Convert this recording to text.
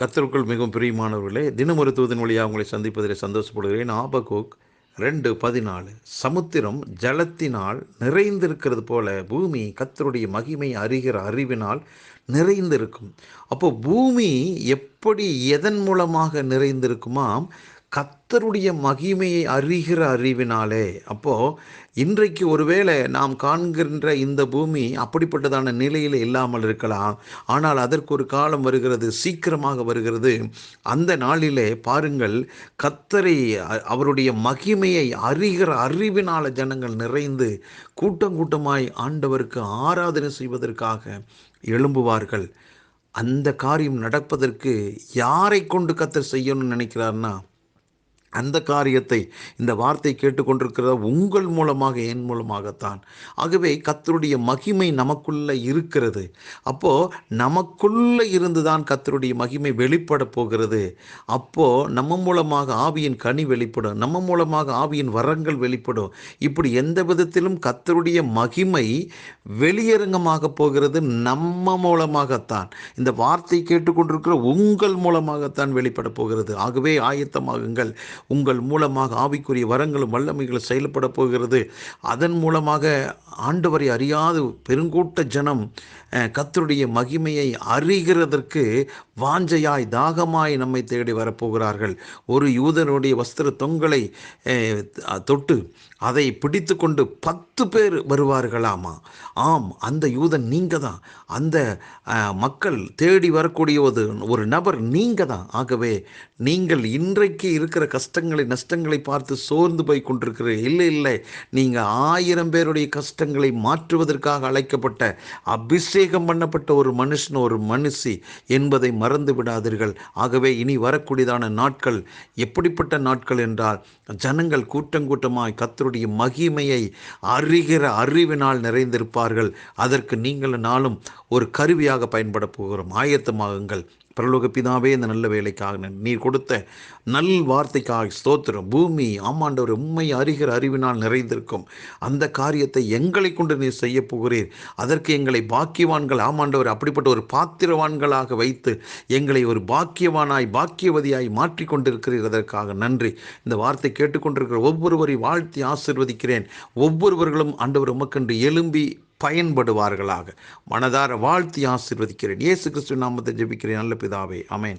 கத்தருக்குள் மிகவும் பிரியமானவர்களே தினமொரு தூதன் வழியாக உங்களை சந்திப்பதில் சந்தோஷப்படுகிறேன். ஆபகோக் ரெண்டு பதினாலு. சமுத்திரம் ஜலத்தினால் நிறைந்திருக்கிறது போல பூமி கத்தருடைய மகிமை அறிகிற அறிவினால் நிறைந்திருக்கும். அப்போ பூமி எப்படி எதன் மூலமாக நிறைந்திருக்குமாம்? கத்தருடைய மகிமையை அறிகிற அறிவினாலே அப்போது இன்றைக்கு ஒருவேளை நாம் காண்கின்ற இந்த பூமி அப்படிப்பட்டதான நிலையில் இல்லாமல் இருக்கலாம். ஆனால் அதற்கு ஒரு காலம் வருகிறது சீக்கிரமாக வருகிறது. அந்த நாளிலே பாருங்கள் கத்தரை அவருடைய மகிமையை அறிகிற அறிவினால ஜனங்கள் நிறைந்து கூட்டம் கூட்டமாய் ஆண்டவருக்கு ஆராதனை செய்வதற்காக எழும்புவார்கள். அந்த காரியம் நடப்பதற்கு யாரை கொண்டு கத்தர் செய்யணும்னு நினைக்கிறார்னா அந்த காரியத்தை இந்த வார்த்தை கேட்டுக்கொண்டிருக்கிற உங்கள் மூலமாக என் மூலமாகத்தான். ஆகவே கத்தருடைய மகிமை நமக்குள்ள இருக்கிறது. அப்போது நமக்குள்ளே இருந்து தான் கத்தருடைய மகிமை வெளிப்பட போகிறது. அப்போது நம்ம மூலமாக ஆவியின் கனி வெளிப்படும். நம்ம மூலமாக ஆவியின் வரங்கள் வெளிப்படும். இப்படி எந்த விதத்திலும் கத்தருடைய மகிமை வெளியரங்கமாக போகிறது நம்ம மூலமாகத்தான். இந்த வார்த்தை கேட்டுக்கொண்டிருக்கிற உங்கள் மூலமாகத்தான் வெளிப்பட போகிறது. ஆகவே ஆயத்தமாகுங்கள். உங்கள் மூலமாக ஆவிக்குரிய வரங்களும் வல்லமைகளும் செயல்பட போகிறது. அதன் மூலமாக ஆண்டவரை அறியாத பெருங்கூட்ட ஜனம் கத்தருடைய மகிமையை அறிகிறதற்கு வாஞ்சையாய் தாகமாய் நம்மை தேடி வரப்போகிறார்கள். ஒரு யூதனுடைய வஸ்திர தொங்கலை தொட்டு அதை பிடித்து கொண்டு பத்து பத்து பேர் வருவார்களாமா? ஆம் அந்த யூதன் நீங்கள் தான் அந்த மக்கள் தேடி வரக்கூடிய ஒரு ஒரு நபர் நீங்கள் தான் ஆகவே நீங்கள் இன்றைக்கு இருக்கிற கஷ்டங்களை நஷ்டங்களை பார்த்து சோர்ந்து போய் கொண்டிருக்கிற இல்லை இல்லை. நீங்கள் ஆயிரம் பேருடைய கஷ்டங்களை மாற்றுவதற்காக அழைக்கப்பட்ட அபிஷேகம் பண்ணப்பட்ட ஒரு மனுஷன் ஒரு மனுஷி என்பதை மறந்து விடாதீர்கள். ஆகவே இனி வரக்கூடியதான நாட்கள் எப்படிப்பட்ட நாட்கள் என்றால் ஜனங்கள் கூட்டம் கூட்டமாய் கத்தருடைய மகிமையை அறிகிற அறிவினால் நிறைந்திருப்பார்கள். அதற்கு நீங்கள் நாளும் ஒரு கருவியாக பயன்பட போகிறோம். ஆயத்தமாகுங்கள். பரலோக பிதாவே இந்த நல்ல வேலைக்காக நீர் கொடுத்த நல் வார்த்தைக்காக ஸ்தோத்திரம். பூமி ஆமாண்டவர் உண்மை அறிகிற அறிவினால் நிறைந்திருக்கும். அந்த காரியத்தை எங்களை கொண்டு நீர் செய்ய போகிறீர். அதற்கு எங்களை பாக்கியவான்கள் ஆமாண்டவர் அப்படிப்பட்ட ஒரு பாத்திரவான்களாக வைத்து எங்களை ஒரு பாக்கியவானாய் பாக்கியவதியாய் மாற்றி கொண்டிருக்கிறீர். அதற்காக நன்றி. இந்த வார்த்தை கேட்டுக்கொண்டிருக்கிற ஒவ்வொருவரை வாழ்த்தி ஆசிர்வதிக்கிறேன். ஒவ்வொருவர்களும் ஆண்டவர் உமக்கென்று எழும்பி பயன்படுவார்களாக. மனதார வாழ்த்தி ஆசிர்வதிக்கிறேன். இயேசு கிறிஸ்து நாமத்தை ஜெபிக்கிறேன். நல்ல பிதாவே. அமேன்